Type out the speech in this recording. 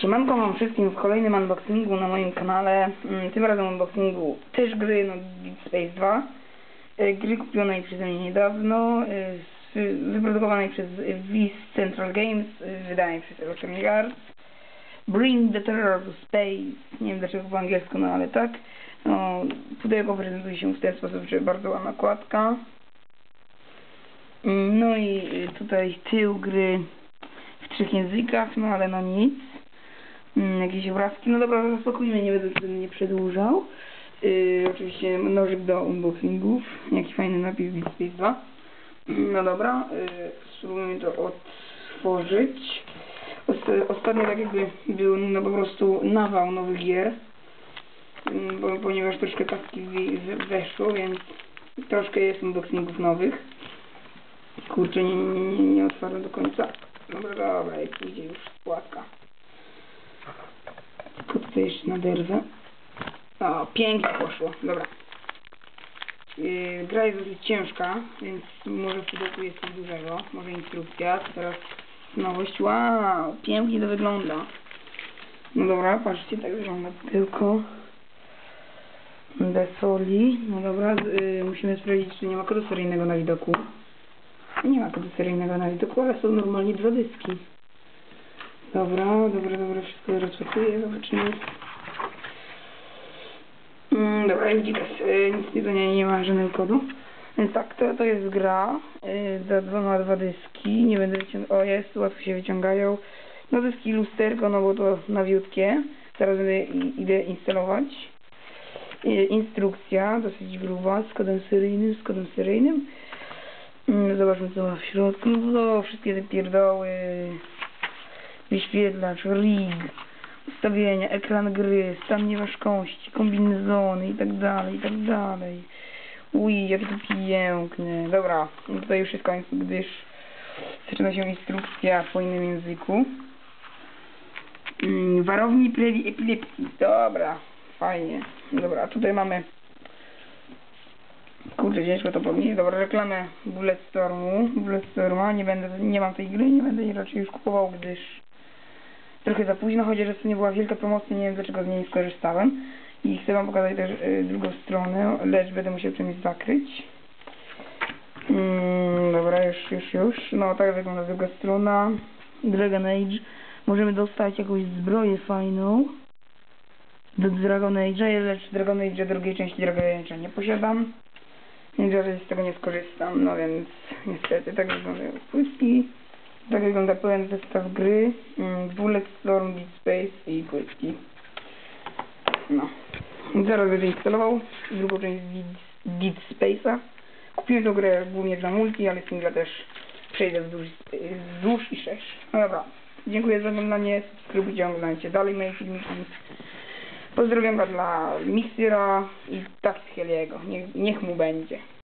Siemanko wam wszystkim w kolejnym unboxingu na moim kanale. Mm, Tym razem unboxingu też gry no, Dead Space 2. E, Gry kupionej przeze mnie niedawno, e, wyprodukowanej przez Viz Central Games, wydanej przez Electronic Arts. Bring the Terror to Space. Nie wiem dlaczego po angielsku, no ale tak. No, pudełko prezentuje się w ten sposób, że bardzo ładna kładka. Mm, No i tutaj tył gry w trzech językach, no ale no nic. Mm, jakieś obrazki, no dobra, zaspokójmy, nie będę tutaj nie przedłużał. Yy, oczywiście nożyk do unboxingów, jaki fajny napis Dead Space 2. Mm, No dobra, yy, spróbujmy to otworzyć. Osta ostatnio tak jakby był no po prostu nawał nowych gier, Mm, bo, ponieważ troszkę we- weszło, więc troszkę jest unboxingów nowych. Kurczę, nie, nie, nie, nie otwarłem do końca. Dobra, dobra, i pójdzie już płatka. Jeszcze naderwę. O, pięknie poszło, dobra. Yy, gra jest dosyć ciężka, więc może w jest coś dużego. Może instrukcja, teraz nowość. Wow, pięknie to wygląda. No dobra, patrzcie, tak wygląda pudełko. Desoli. No dobra, yy, musimy sprawdzić, czy nie ma kodu seryjnego na widoku. Nie ma kodu seryjnego na widoku, ale są normalnie dwa dyski. Dobra, dobra, dobra, wszystko rozpakuję, zobaczymy. Mm, dobra, jest gigas, y, nic nie, to nie, nie ma żadnego kodu. Więc tak, to, to jest gra, y, za dwoma dwa dyski, nie będę wyciągał, o jest, łatwo się wyciągają. No dyski lusterko, no bo to nawiutkie, teraz będę, idę instalować. Y, instrukcja, dosyć gruba, z kodem seryjnym, z kodem seryjnym. Mm, Zobaczmy co ma w środku. No wszystkie te pierdoły. Wyświetlacz, rig, ustawienia, ekran gry, stan nieważkości, kombinezony i tak dalej, i tak dalej. Uj, jakie to piękne. Dobra, no tutaj już jest koniec, gdyż zaczyna się instrukcja w innym języku. Mm, warowni pleli epilepsji. Dobra, fajnie. Dobra, tutaj mamy Kurde, ciężko to powiedzieć. Dobra, reklamę Bulletstormu. Bulletstorma. Nie będę, nie mam tej gry, nie będę jej raczej już kupował, gdyż trochę za późno, chociaż to nie była wielka promocja, nie wiem dlaczego z niej nie skorzystałem. I chcę wam pokazać też y, drugą stronę, lecz będę musiał czymś zakryć. Mm, dobra, już, już, już. No, tak wygląda druga strona. Dragon Age. Możemy dostać jakąś zbroję fajną. Do Dragon Age'a, lecz Dragon Age drugiej części Dragon Age'a nie posiadam. Więc raczej z tego nie skorzystam, no więc niestety tak wyglądają płytki. Tak wygląda pełen zestaw gry. Mm, Bulletstorm, Dead Space i płytki. No. Zaraz będę instalował drugą część Dead- Space'a. Kupiłem tę grę głównie dla multi, ale singla też przejdę wzdłuż, i szerz. No dobra. Dziękuję za oglądanie, subskrybujcie, oglądajcie dalej moje filmiki. Pozdrawiam dla Mixera i Taxi Heliego. Niech, niech mu będzie.